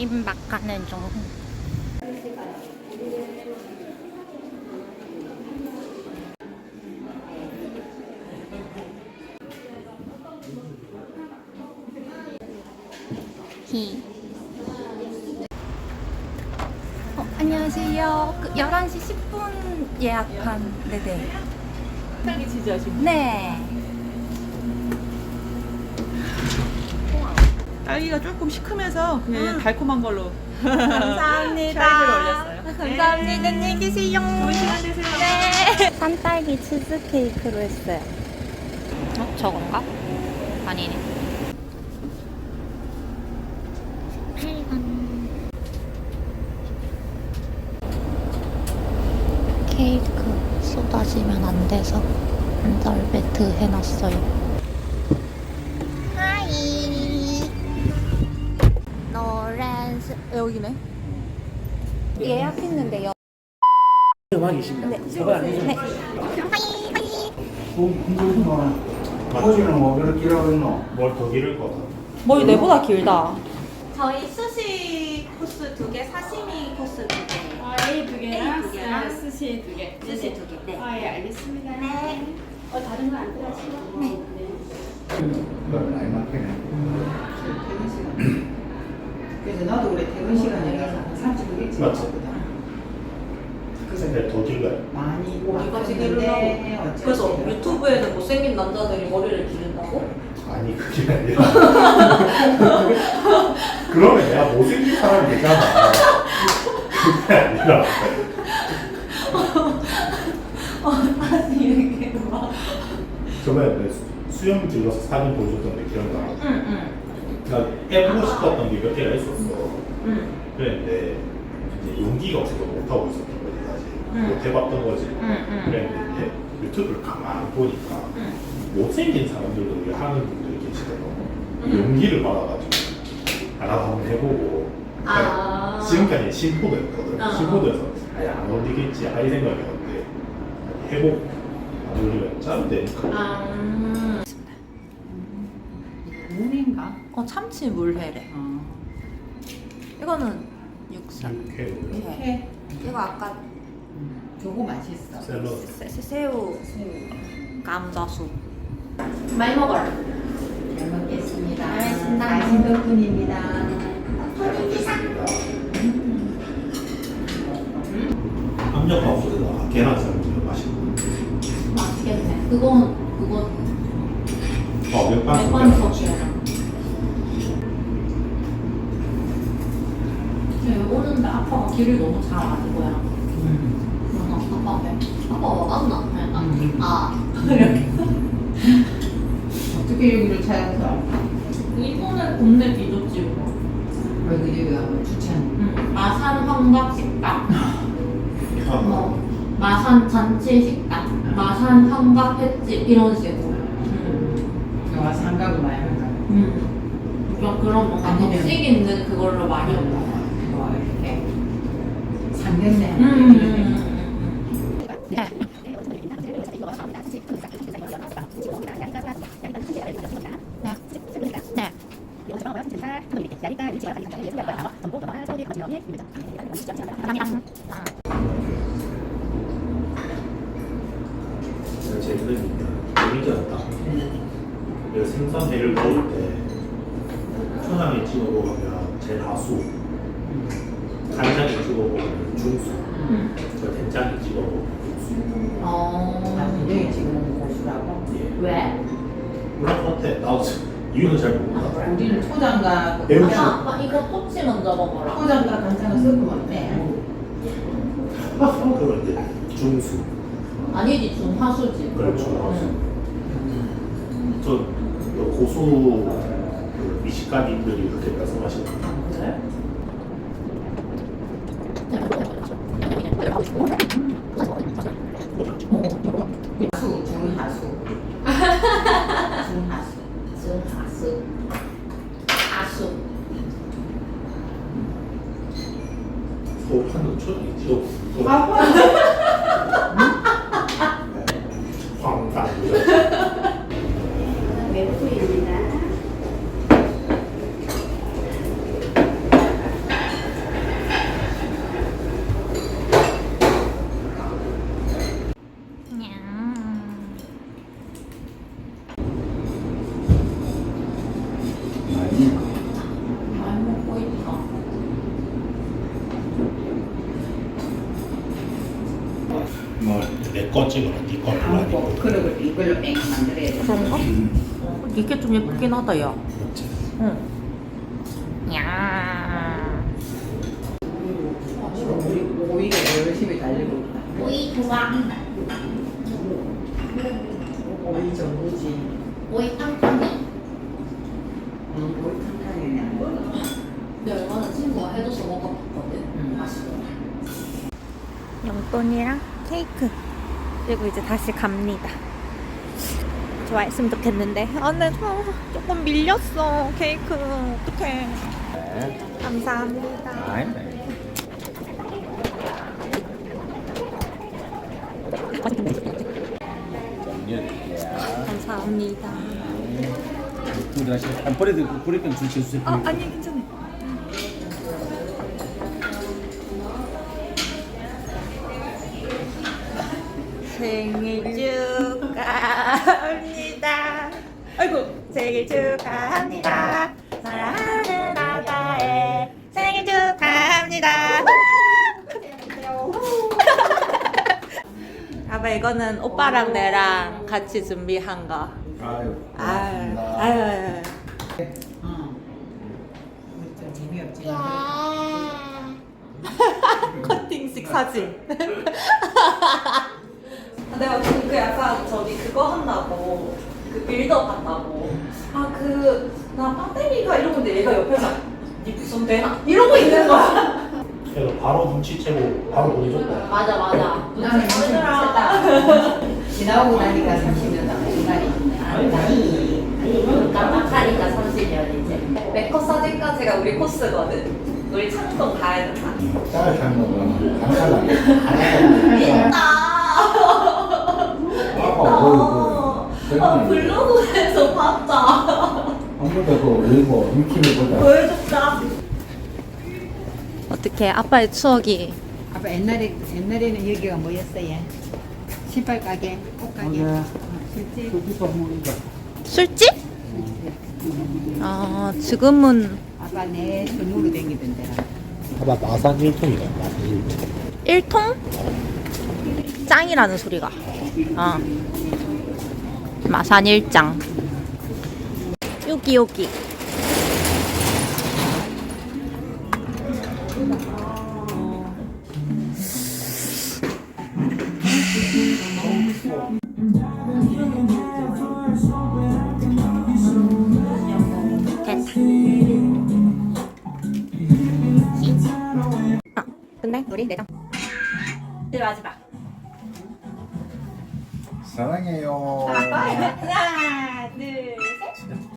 비빔밥 가는 중. 히. 어, 안녕하세요. 그 11시 10분 예약한 네네. 딸기 치즈 하시고 네. 딸기가 조금 시큼해서 그냥 달콤한 걸로 감사합니다. 올렸어요. 감사합니다. 안녕히 계세요. 좋은 시간 되세요. 네. 산딸기 치즈케이크로 했어요. 어? 저건가? 아니네. 8번. 케이크 쏟아지면 안 돼서 안절배트 해놨어요. 여기네. 예약했는데요. 음악이. 네. 네. 거기는 뭐 그렇게 일하고 있노? 뭘 더 기를 것 같아. 머리 내보다 길다. 저희 스시 코스 두 개, 사시미 코스 두 개. 아, A 두 개랑 A 두 개랑 아, 스시 두 개. 스시 두 개. 네. 아, 예, 알겠습니다. 네. 어, 다른 거안 들어가시고? 네. 그건 나이 많겠네. 그래서 나도 그래 퇴근 시간에 30분 일찍 맞지. 왔거든. 근데 더 길어요. 많이 어쩔 그래서. 유튜브에는 못생긴 남자들이 머리를 기른다고? 아니 그게 아니라. 그러면 내가 못생긴 사람이 되잖아. 그게 아니라. 저번에 내 수- 수영 들러서 사진 보여줬던 데 기억나? 응응. 나 해보고 싶었던 게 몇 개가 있었어. 응. 그랬는데 이제 용기가 없어서 못하고 있었던 거지 사실. 응. 못 해봤던 거지. 응. 그랬는데 이제 유튜브를 가만 보니까 응. 못생긴 사람들도 이게 하는 분들이 계시더라고. 응. 용기를 받아가지고 아, 나도 한번 해보고. 아. 지금까지 신포도였거든. 어. 신포도에서 아예 안 어울리겠지 할 생각이었는데 해보고 안 어울리면 짜는데 아. 문인가? 어 참치 물회래. 어. 이거는 육살. 이렇게 해. 이거 아까 저거 맛있어. 샐러드 새, 새- 새우 새우. 감자수. 많이 먹어라. 잘 먹겠습니다. 알겠습니다. 맛있는 덕분입니다. 잘 먹겠습니다. 압력밥솥에다가 계란 삶으면 맛있고 맛있겠네. 그건 그건 어, 맥반 맥반석이랑. 오는데 아빠가 길을 너무 잘 아는 거야. 그래서 아빠한테 아빠 와봤나? 그랬나? 음. 아 어떻게 여기를 찾아서 이번에 동네 디저집으로. 여기 여기 추천. 응. 마산 환각 식당. 아, 뭐 마산 잔치 식당. 마산 환각 횟집 이런 식으로. 응. 와서 한가구 많이. 응. 그러니까 그런 뭔가 아니면- 급식 있는 그걸로 많이 온다. 뭐 상견례. 음, 음, 음, 음. 제일 힘듭니다. 매니저였다. 내가 생선회를 먹을 때 초장에 찍어 먹으면 제일 하수, 간장에 찍어 먹으면 중수, 음. 저 된장에 찍어 먹으면 국수. 어. 아, 여기 지금 고수라고. 예. 왜? 물론 같아. 나도 이유는 잘 모른다. 우리는 초장과 그 매운 간장, 아빠, 이거 토치 먼저 먹어라. 초장과 간장을 돼. 그건 이제 중수. 아니지 중하수지. 그렇죠. 응. 저 고수 그 미식가님들이 그렇게 말씀하시는 거 그래? 하수, 한도 초장에 찍어 먹으면 황당. 웨프입니다. 거 찍어라. 네 거를 뭐 아니고. 그릇을 이걸로 뺑 만들어야 돼. 그런가? 이게 좀 예쁘긴 하다 야 그렇지. 응. 야 우리 오이가 열심히 달리고 있다. 오이 좋아 오이 전부지. 오이 탕탕이 응, 오이 탕탕이네. 근데 얼마 전 친구가 해줘서 먹어봤거든 응. 맛있더라 용돈이랑 케이크 그리고 이제 다시 갑니다. 좋아했으면 좋겠는데. 아, 근데 어, 조금 밀렸어 케이크. 어떡해. 감사합니다. 감사합니다. 안 버려도 버리던 줄 주세요. 아 아니 괜찮아 생일 축하합니다. 아이고 생일 축하합니다. 사랑하는 아빠의 생일 축하합니다. 아빠 이거는 오빠랑 내랑 같이 준비한 거. 아유. 아유, 고맙습니다. 아유, 아유. 응. 우리 좀 재미없지. 커팅식 사진. 내가 그, 그 약간 저기 그거 한다고 그 빌드업 한다고 아 그나 배터리가 이러는데 얘가 옆에서 니 무슨 되나 이러고 있는 거야. 그래서 바로 눈치채고 바로 보내줬다. 맞아 맞아 눈치 보이더라 지나오고 나니까 30년 남은 시간이. 깜빡하니까 30년이지 메이크업 사진까지가 우리 코스거든. 우리 창동 가야 된다. 짤 하나도 있다. 아빠 어, 보이고 어, 블로그에서 봤다. 아무도 그 외고 유튜브 보다 보여줬다. 어떻게 아빠의 추억이 아빠 옛날에 옛날에는 여기가 뭐였어요? 신발 가게, 옷 가게, 어, 실제 술집? 아 지금은 아빠 내 전으로 댕기던 데라. 봐봐 마산 1통이다. 마산 1통. 1통? 짱이라는 소리가. 어. 마산 일장. 여기 여기. 아, 근데 우리 내장. 네 마지막. 사랑해요 하나, 둘, 셋.